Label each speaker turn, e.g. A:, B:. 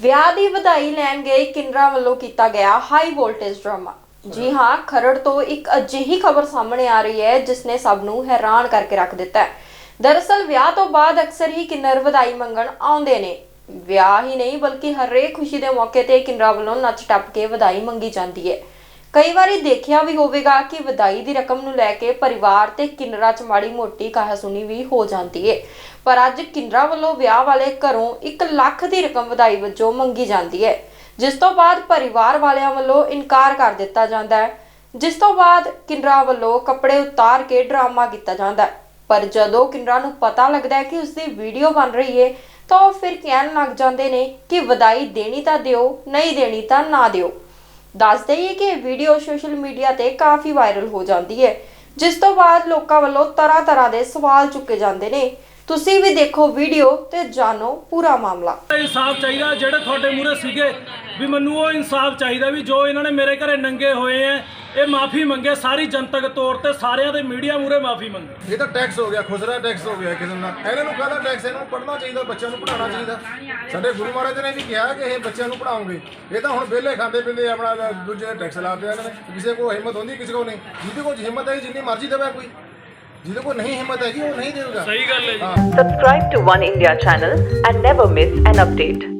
A: ਵਿਆਹ ਦੀ ਵਧਾਈ ਲੈਣ ਗਏ ਕਿੰਨਰਾ ਵੱਲੋਂ ਕੀਤਾ ਗਿਆ ਹਾਈ ਵੋਲਟੇਜ ਡਰਾਮਾ ਜੀ ਹਾਂ। ਖਰੜ ਤੋਂ ਇੱਕ ਅਜਿਹੀ ਖਬਰ ਸਾਹਮਣੇ ਆ ਰਹੀ ਹੈ ਜਿਸ ਨੇ ਸਭ ਨੂੰ ਹੈਰਾਨ ਕਰਕੇ ਰੱਖ ਦਿੱਤਾ ਹੈ। ਦਰਅਸਲ ਵਿਆਹ ਤੋਂ ਬਾਅਦ ਅਕਸਰ ਹੀ ਕਿੰਨਰ ਵਧਾਈ ਮੰਗਣ ਆਉਂਦੇ ਨੇ। ਵਿਆਹ ਹੀ ਨਹੀਂ ਬਲਕਿ ਹਰੇਕ ਖੁਸ਼ੀ ਦੇ ਮੌਕੇ ਤੇ ਕਿੰਨਰਾ ਵੱਲੋਂ ਨੱਚ ਟੱਪ ਕੇ ਵਧਾਈ ਮੰਗੀ ਜਾਂਦੀ ਹੈ। ਕਈ ਵਾਰੀ ਦੇਖਿਆ ਵੀ ਹੋਵੇਗਾ ਕਿ ਵਧਾਈ ਦੀ ਰਕਮ ਨੂੰ ਲੈ ਕੇ ਪਰਿਵਾਰ ਤੇ ਕਿੰਨਰਾ ਚ ਮਾੜੀ ਮੋਟੀ ਕਹਾਸੁਣੀ ਵੀ ਹੋ ਜਾਂਦੀ ਹੈ ਪਰ ਅੱਜ ਕਿੰਨਰਾ ਵੱਲੋਂ ਵਿਆਹ ਵਾਲੇ ਘਰੋਂ 1 ਲੱਖ ਦੀ ਰਕਮ ਵਧਾਈ ਵਜੋਂ ਮੰਗੀ ਜਾਂਦੀ ਹੈ ਜਿਸ ਤੋਂ ਬਾਅਦ ਪਰਿਵਾਰ ਵਾਲਿਆਂ ਵੱਲੋਂ ਇਨਕਾਰ ਕਰ ਦਿੱਤਾ ਜਾਂਦਾ ਹੈ ਜਿਸ ਤੋਂ ਬਾਅਦ ਕਿੰਨਰਾ ਵੱਲੋਂ ਕੱਪੜੇ ਉਤਾਰ ਕੇ ਡਰਾਮਾ ਕੀਤਾ ਜਾਂਦਾ ਹੈ ਪਰ ਜਦੋਂ ਕਿੰਨਰਾ ਨੂੰ ਪਤਾ ਲੱਗਦਾ ਹੈ ਕਿ ਉਸਦੀ ਵੀਡੀਓ ਬਣ ਰਹੀ ਹੈ ਤਾਂ ਉਹ ਫਿਰ ਕਹਿਣ ਲੱਗ ਜਾਂਦੇ ਨੇ ਕਿ ਵਧਾਈ ਦੇਣੀ ਤਾਂ ਦਿਓ, ਨਹੀਂ ਦੇਣੀ ਤਾਂ ਨਾ ਦਿਓ। ਦੱਸ ਦਈਏ ਕਿ ਇਹ ਵੀਡੀਓ ਸੋਸ਼ਲ ਮੀਡੀਆ ਤੇ ਕਾਫੀ ਵਾਇਰਲ ਹੋ ਜਾਂਦੀ ਹੈ, ਜਿਸ ਤੋਂ ਬਾਅਦ ਲੋਕਾਂ ਵੱਲੋਂ ਤਰ੍ਹਾਂ ਤਰ੍ਹਾਂ ਦੇ ਸਵਾਲ ਚੁੱਕੇ ਜਾਂਦੇ ਨੇ। ਤੁਸੀਂ ਵੀ ਦੇਖੋ ਵੀਡੀਓ ਤੇ ਜਾਣੋ ਪੂਰਾ ਮਾਮਲਾ।
B: ਇਨਸਾਫ ਚਾਹੀਦਾ, ਜਿਹੜੇ ਤੁਹਾਡੇ ਮੂਹਰੇ ਸੀਗੇ, ਵੀ ਮੈਨੂੰ ਉਹ ਇਨਸਾਫ ਚਾਹੀਦਾ ਵੀ ਜੋ ਇਹਨਾਂ ਨੇ ਮੇਰੇ ਘਰੇ ਨੰਗੇ ਹੋਏ ਐ ਇਹ ਮਾਫੀ ਮੰਗੇ ਸਾਰੀ ਜਨਤਕ ਤੌਰ ਤੇ ਸਾਰਿਆਂ ਦੇ ਮੀਡੀਆ ਮੂਹਰੇ ਮਾਫੀ ਮੰਗੇ।
C: ਇਹ ਤਾਂ ਟੈਕਸ ਹੋ ਗਿਆ ਖੁਸਰਾ ਟੈਕਸ ਹੋ ਗਿਆ ਕਿਸੇ ਦਾ ਇਹਨਾਂ ਨੂੰ ਕਾਹਦਾ ਟੈਕਸ ਇਹਨਾਂ ਨੂੰ ਪੜ੍ਹਨਾ ਚਾਹੀਦਾ ਬੱਚਿਆਂ ਨੂੰ ਪੜ੍ਹਾਉਣਾ ਚਾਹੀਦਾ। ਸਾਡੇ ਗੁਰੂ ਮਹਾਰਾਜ ਨੇ ਵੀ ਕਿਹਾ ਕਿ ਇਹ ਬੱਚਿਆਂ ਨੂੰ ਪੜ੍ਹਾਓਗੇ। ਇਹ ਤਾਂ ਹੁਣ ਵਿਹਲੇ ਖਾਂਦੇ ਪੀਂਦੇ ਆਪਣਾ ਦੂਜੇ ਟੈਕਸ ਲਾਉਂਦੇ ਆ ਇਹਨਾਂ ਨੇ। ਕਿਸੇ ਕੋਲ ਹਿੰਮਤ ਹੁੰਦੀ ਕਿਸੇ ਕੋਲ ਨਹੀਂ। ਜਿਹਦੇ ਕੋਲ ਹਿੰਮਤ ਹੈ ਜਿੰਨੀ ਮਰਜ਼ੀ ਦੇਵੇ ਕੋਈ। ਜਿਹਦੇ ਕੋਲ ਨਹੀਂ ਹਿੰਮਤ ਹੈਗੀ ਉਹ ਨਹੀਂ ਦੇਊਗਾ।
B: ਸਹੀ ਗੱਲ ਹੈ ਜੀ।
D: Subscribe to One India channel and never miss an update.